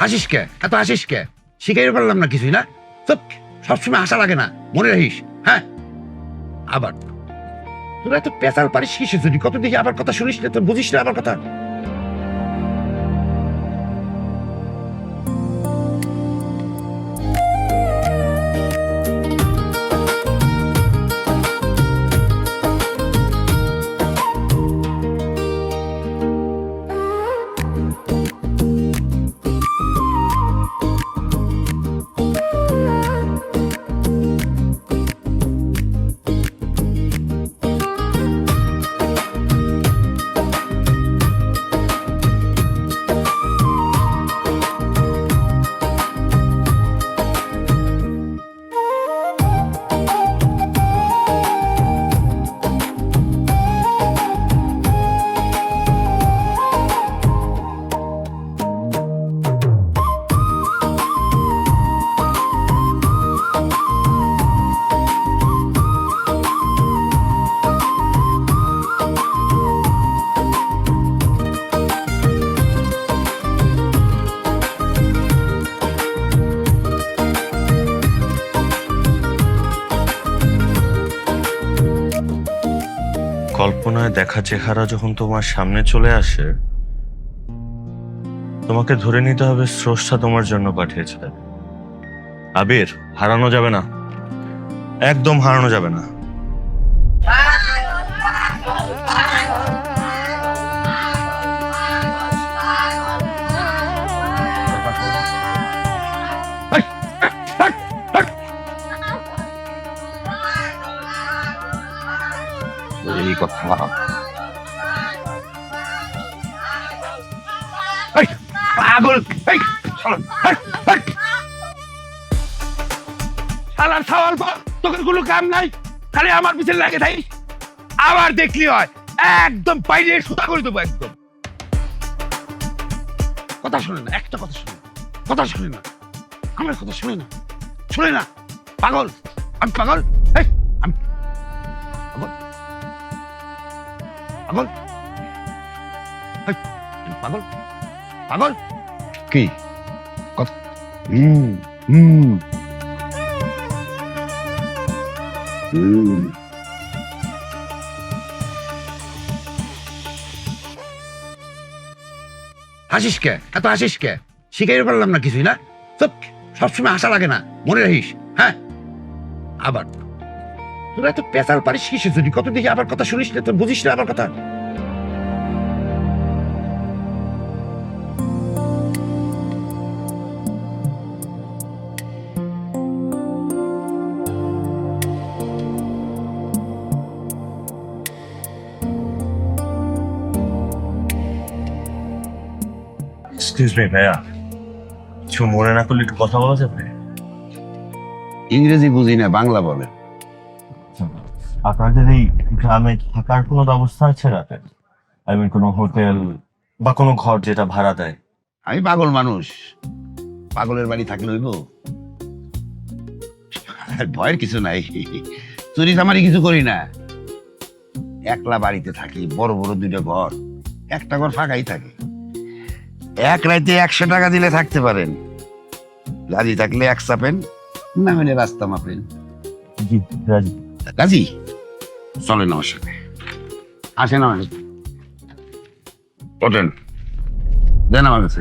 হাসিস কে? এত হাসিস কে? শিখাইতে পারলাম না কিছুই না? সব সবসময় হাসা লাগে না, মনে রাখিস হ্যাঁ? আবার, তোরা এত পেশাল পারিস কিসে? যদি কত দেখি আবার কথা শুনিস না তোর বুঝিস না আবার কথা। কল্পনায় দেখা চেহারা যখন তোমার সামনে চলে আসে, তোমাকে ধরে নিতে হবে স্রষ্টা তোমার জন্য পাঠিয়েছে। আবির, হারানো যাবে না। একদম হারানো যাবে না। সওয়াল পর তোকে কোনো কাম নাই আমার পিছনে লাগে থাই আবার দেখলি হয় একদম বাইরে সুতা করে দেবো একদম কথা শুনে না, একটা কথা শুনে কথা শুনে না, আমার কথা শুনে না শুনে না, পাগল, আমি পাগল পাগল? পাগল? পাগল? কি? হুম হুম হুম। হাসিস কে? এত হাসিস কে? শিখাইতে পারলাম না কিছুই না? তো সবসময় হাসা লাগে না মনে রাখিস হ্যাঁ? আবার। তোরা এত পেশাল পারিস কিসে যদি কত দেখি আবার কথা শুনিস না? তোর বুঝিস না আবার কথা? এক্সকিউজ মি ভাইয়া। কিছু মনে না করলে একটু কথা বলা যাবে? ইংরেজি বুঝি না বাংলা বলে। আপনাদের এই গ্রামে থাকার কোনো ব্যবস্থা আছে রাতে? আই মিন কোনো হোটেল বা কোনো ঘর যেটা ভাড়া দেয়? আমি পাগল মানুষ। পাগলের বাড়ি থাকলে হইব? ভয়ের কিছু নাই। চুরি চামারি কিছু করি না। একলা বাড়িতে থাকি বড় বড় দুইটা ঘর একটা ঘর ফাঁকাই থাকে। এক রাইতে একশো টাকা দিলে থাকতে পারেন। রাজি থাকলে এক চাপেন না হলে রাস্তা মাপেন। রাজি। রাজি? চলেন আমার সাথে আসেন আমার ওঠেন। দেন আমার কাছে।